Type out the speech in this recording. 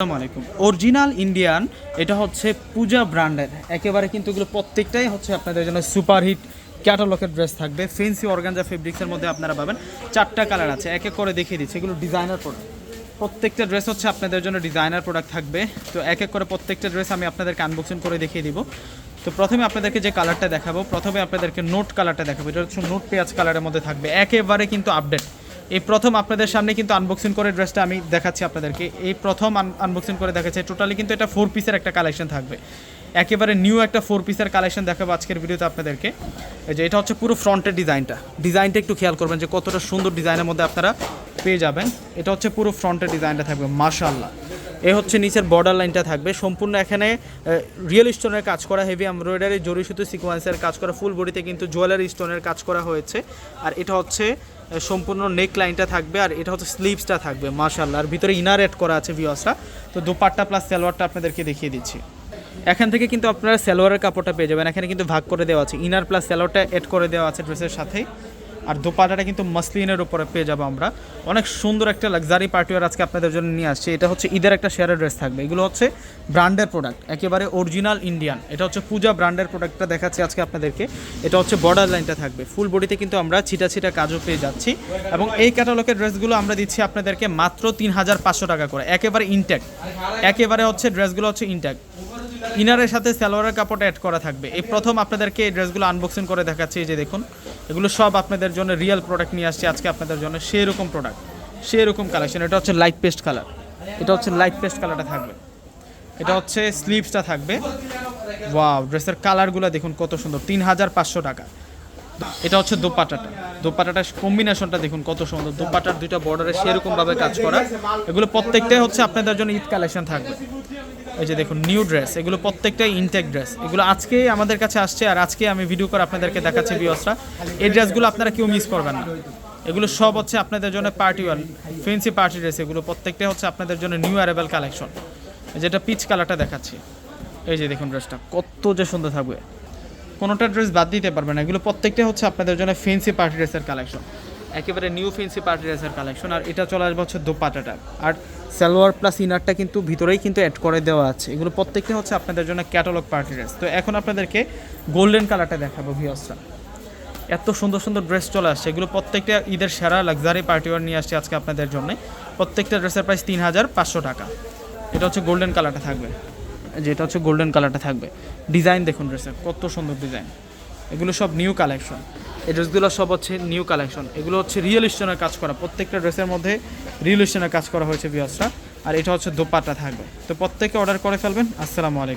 আসসালামু আলাইকুম। Original Indian, এটা হচ্ছে পূজা ব্র্যান্ডের। একেবারে কিন্তু এগুলো প্রত্যেকটাই হচ্ছে আপনাদের জন্য সুপারহিট ক্যাটালগের ড্রেস থাকবে। ফেন্সি অর্গানজা ফেব্রিক্সের মধ্যে আপনারা পাবেন। চারটা কালার আছে, এক এক করে দেখিয়ে দিচ্ছি। এগুলো ডিজাইনার প্রোডাক্ট প্রত্যেকটা ড্রেস হচ্ছে আপনাদের জন্য ডিজাইনার প্রোডাক্ট থাকবে। তো এক এক করে প্রত্যেকটা ড্রেস আমি আপনাদেরকে আনবক্সিং করে দেখিয়ে দিব। তো প্রথমে আপনাদেরকে যে কালারটা দেখাবো, প্রথমে আপনাদেরকে নোট কালারটা দেখাবো। এটা হচ্ছে নোট পেঁয়াজ কালারের মধ্যে থাকবে। একেবারে কিন্তু আপডেট এই প্রথম আপনাদের সামনে কিন্তু আনবক্সিং করে ড্রেসটা আমি দেখাচ্ছি আপনাদেরকে। এই প্রথম আনবক্সিং করে দেখাচ্ছি টোটালি কিন্তু এটা ফোর পিসের একটা কালেকশন থাকবে। একেবারে নিউ একটা ফোর পিসের কালেকশন দেখাবো আজকের ভিডিওতে আপনাদেরকে। যে এটা হচ্ছে পুরো ফ্রন্টের ডিজাইনটা ডিজাইনটা একটু খেয়াল করবেন যে কতটা সুন্দর ডিজাইনের মধ্যে আপনারা পেয়ে যাবেন। এটা হচ্ছে পুরো ফ্রন্টের ডিজাইনটা থাকবে মাশাল্লাহ এ হচ্ছে নিচের বর্ডার লাইনটা থাকবে। সম্পূর্ণ এখানে রিয়েল স্টোনের কাজ করা হেভি এমব্রয়ডারি জরি সুতো সিকোয়েন্সের কাজ করা ফুল বডিতে কিন্তু জুয়েলারি স্টোনের কাজ করা হয়েছে। আর এটা হচ্ছে সম্পূর্ণ নেক লাইনটা থাকবে আর এটা হচ্ছে স্লিভসটা থাকবে মাশাল্লাহ আর ভিতরে ইনার অ্যাড করা আছে ভিওসটা তো দুপাট্টা প্লাস সালোয়ারটা আপনাদেরকে দেখিয়ে দিচ্ছি। এখান থেকে কিন্তু আপনারা সালোয়ারের কাপড়টা পেয়ে যাবেন। এখানে কিন্তু ভাগ করে দেওয়া আছে। ইনার প্লাস সালোয়ারটা অ্যাড করে দেওয়া আছে ড্রেসের সাথেই। আর দোপাটাটা কিন্তু মসলিনের উপরে পেয়ে যাব আমরা। অনেক সুন্দর একটা লাক্সারি পার্টিওয়ার আজকে আপনাদের জন্য নিয়ে আসছি। এটা হচ্ছে ঈদের একটা শেয়ারের ড্রেস থাকবে। এগুলো হচ্ছে ব্র্যান্ডের প্রোডাক্ট একেবারে অরিজিনাল ইন্ডিয়ান এটা হচ্ছে পূজা ব্র্যান্ডের প্রোডাক্টটা দেখাচ্ছি আজকে আপনাদেরকে। এটা হচ্ছে বর্ডার লাইনটা থাকবে। ফুল বডিতে কিন্তু আমরা ছিটা ছিটা কাজও পেয়ে যাচ্ছি। এবং এই ক্যাটালগের ড্রেসগুলো আমরা দিচ্ছি আপনাদেরকে মাত্র তিন হাজার পাঁচশো টাকা করে। একেবারে ইনট্যাক্ট একেবারে হচ্ছে ড্রেসগুলো হচ্ছে ইনট্যাক্ট ইনারের সাথে সালোয়ারের কাপড় অ্যাড করা থাকবে। এই প্রথম আপনাদেরকে এই ড্রেসগুলো আনবক্সিং করে দেখাচ্ছি যে দেখুন। এগুলো সব আপনাদের জন্য রিয়েল প্রোডাক্ট নিয়ে আসছে আজকে আপনাদের জন্য সেই রকম প্রোডাক্ট সেই রকম কালেকশন এটা হচ্ছে লাইট পেস্ট কালার এটা হচ্ছে লাইট পেস্ট কালারটা থাকবে। এটা হচ্ছে স্লিভসটা থাকবে। ওয়াও ড্রেসের কালারগুলো দেখুন কত সুন্দর, তিন হাজার পাঁচশো টাকা। এটা হচ্ছে দোপাটাটা। দোপাটাটার কম্বিনেশনটা দেখুন কত সুন্দর। দোপাটার দুইটা বর্ডারে সেরকম ভাবে কাজ করা। এগুলো প্রত্যেকটাই হচ্ছে আপনাদের জন্য ঈদ কালেকশন থাকবে। এই যে দেখুন নিউ ড্রেস এগুলো প্রত্যেকটাই ইনটেক ড্রেস এগুলো আজকেই আমাদের কাছে আসছে আর আজকে আমি ভিডিও করে আপনাদেরকে দেখাচ্ছি বিয়সরা এই ড্রেসগুলো আপনারা কেউ মিস করবেন না। এগুলো সব হচ্ছে আপনাদের জন্য party wear fancy party dress এগুলো প্রত্যেকটাই হচ্ছে আপনাদের জন্য নিউ অ্যারেবেল কালেকশন যেটা পিচ কালারটা দেখাচ্ছি। এই যে দেখুন ড্রেসটা কত যে সুন্দর থাকবে। কোনোটা ড্রেস বাদ দিতে পারবেন না। এগুলো প্রত্যেকটা হচ্ছে আপনাদের জন্য ফেন্সি পার্টি ড্রেসের কালেকশন একেবারে নিউ ফেন্সি পার্টি ড্রেসের কালেকশন আর এটা চলে আসবে হচ্ছে দোপাটাটা আর সালোয়ার প্লাস ইনারটা কিন্তু ভিতরেই কিন্তু অ্যাড করে দেওয়া আছে। এগুলো প্রত্যেকটা হচ্ছে আপনাদের জন্য ক্যাটালগ পার্টি ড্রেস তো এখন আপনাদেরকে গোল্ডেন কালারটা দেখাবো ভিওসরা এত সুন্দর সুন্দর ড্রেস চলে আসছে। এগুলো প্রত্যেকটা ঈদের সেরা লাক্সারি পার্টি ওয়ার নিয়ে আসছে আজকে আপনাদের জন্য। প্রত্যেকটা ড্রেসের প্রাইস তিন হাজার পাঁচশো টাকা। এটা হচ্ছে গোল্ডেন কালারটা থাকবে। যেটা হচ্ছে গোল্ডেন কালারটা থাকবে। ডিজাইন দেখুন ড্রেসের কত সুন্দর ডিজাইন এগুলো সব নিউ কালেকশন এই ড্রেসগুলো সব হচ্ছে নিউ কালেকশন এগুলো হচ্ছে রিয়েল স্টোনের কাজ করা। প্রত্যেকটা ড্রেসের মধ্যে রিয়েল স্টোনের কাজ করা হয়েছে বিয়াসরা আর এটা হচ্ছে দোপাট্টা থাকবে। তো প্রত্যেকে অর্ডার করে ফেলবেন। আসসালামু আলাইকুম।